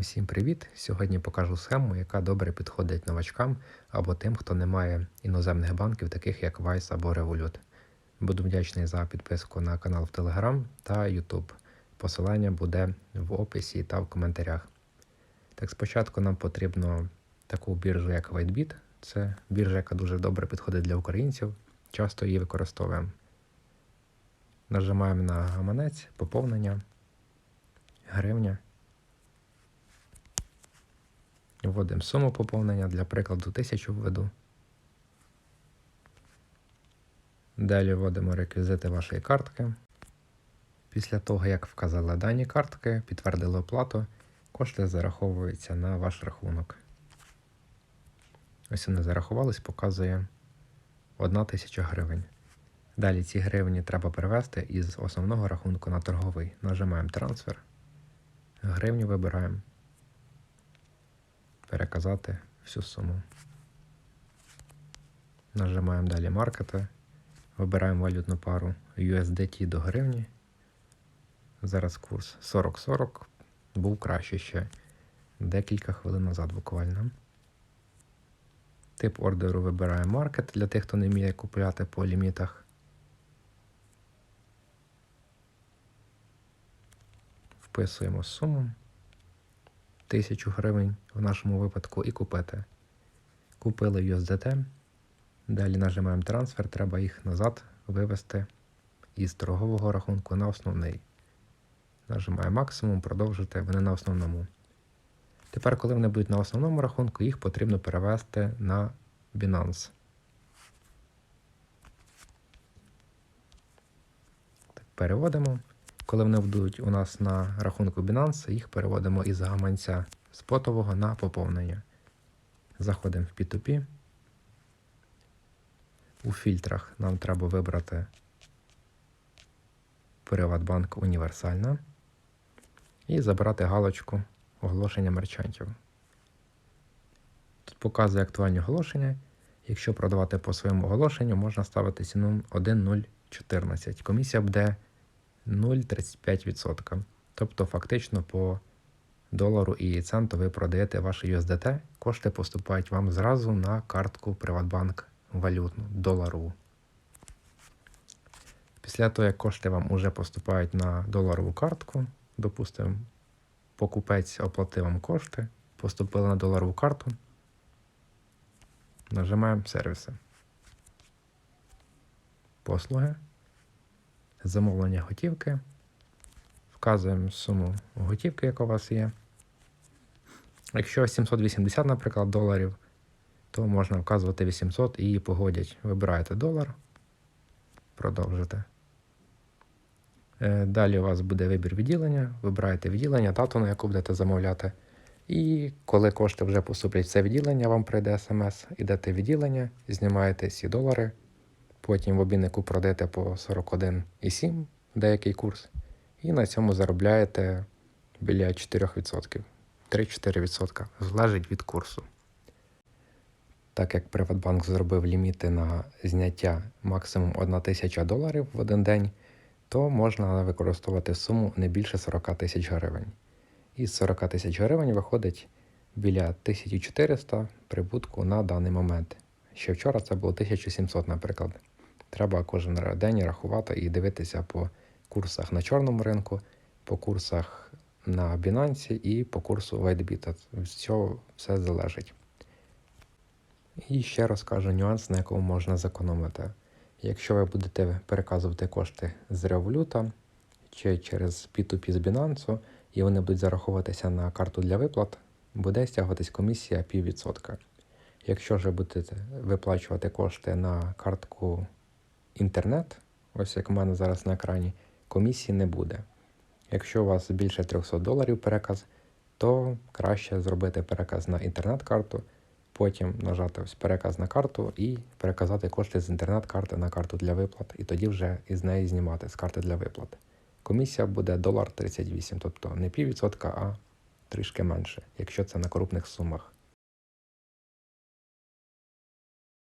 Всім привіт! Сьогодні покажу схему, яка добре підходить новачкам або тим, хто не має іноземних банків, таких як Vice або Revolut. Буду вдячний за підписку на канал в Telegram та YouTube. Посилання буде в описі та в коментарях. Так, спочатку нам потрібно таку біржу, як WhiteBit. Це біржа, яка дуже добре підходить для українців. Часто її використовуємо. Нажимаємо на гаманець, поповнення, гривня. Вводимо суму поповнення, для прикладу 1000 введу. Далі вводимо реквізити вашої картки. Після того, як вказали дані картки, підтвердили оплату, кошти зараховуються на ваш рахунок. Ось вони зарахувались, показує 1 тисяча гривень. Далі ці гривні треба перевести із основного рахунку на торговий. Нажимаємо трансфер, гривню вибираємо переказати всю суму. Нажимаємо далі маркети, вибираємо валютну пару USDT до гривні. Зараз курс 40-40, був краще ще декілька хвилин назад буквально. Тип ордеру вибираємо маркет для тих, хто не вміє купляти по лімітах. Вписуємо суму. 1000 гривень в нашому випадку і купити. Купили USDT. Далі нажимаємо трансфер, треба їх назад вивести із торгового рахунку на основний. Нажимаємо максимум, продовжити вони на основному. Тепер, коли вони будуть на основному рахунку, їх потрібно перевести на Binance. Так, Переводимо. Коли вони будуть у нас на рахунку Binance, їх переводимо із гаманця спотового на поповнення. Заходимо в P2P. У фільтрах нам треба вибрати Приватбанк Універсальна і забрати галочку оголошення мерчантів. Тут показує актуальні оголошення. Якщо продавати по своєму оголошенню, можна ставити ціну 1.014. Комісія буде 0,35%. Тобто, фактично по долару і центу ви продаєте ваше USDT, кошти поступають вам зразу на картку Приватбанк валютну, доларову. Після того, як кошти вам уже поступають на доларову картку, допустимо, покупець оплатив вам кошти, поступили на доларову карту, нажимаємо сервіси. Послуги замовлення готівки. Вказуємо суму готівки, яка у вас є. Якщо 780, наприклад, доларів, то можна вказувати 800 і її погодять. Вибираєте долар, продовжите. Е, Далі у вас буде вибір відділення, вибираєте відділення, дату, на яку будете замовляти. І коли кошти вже поступлять в це відділення, вам прийде смс, ідете в відділення, знімаєте всі долари, потім в обміннику продаєте по 41,7 деякий курс, і на цьому заробляєте біля 4%. 3-4% залежить від курсу. Так як Приватбанк зробив ліміти на зняття максимум 1 тисяча доларів в один день, то можна використовувати суму не більше 40 тисяч гривень. Із 40 тисяч гривень виходить біля 1400 прибутку на даний момент. Ще вчора це було 1700, наприклад. Треба кожен день рахувати і дивитися по курсах на чорному ринку, по курсах на Binance і по курсу WhiteBit. Цього все залежить. І ще розкажу нюанс, на якому можна зекономити. Якщо ви будете переказувати кошти з Revolut чи через P2P з Binance, і вони будуть зараховуватися на карту для виплат, буде стягуватись комісія піввідсотка. Якщо ж будете виплачувати кошти на картку інтернет, ось як у мене зараз на екрані, комісії не буде. Якщо у вас більше 300 доларів переказ, то краще зробити переказ на інтернет-карту, потім нажати ось переказ на карту і переказати кошти з інтернет-карти на карту для виплат, і тоді вже із неї знімати з карти для виплат. Комісія буде долар 38, тобто не піввідсотка, а трішки менше, якщо це на крупних сумах.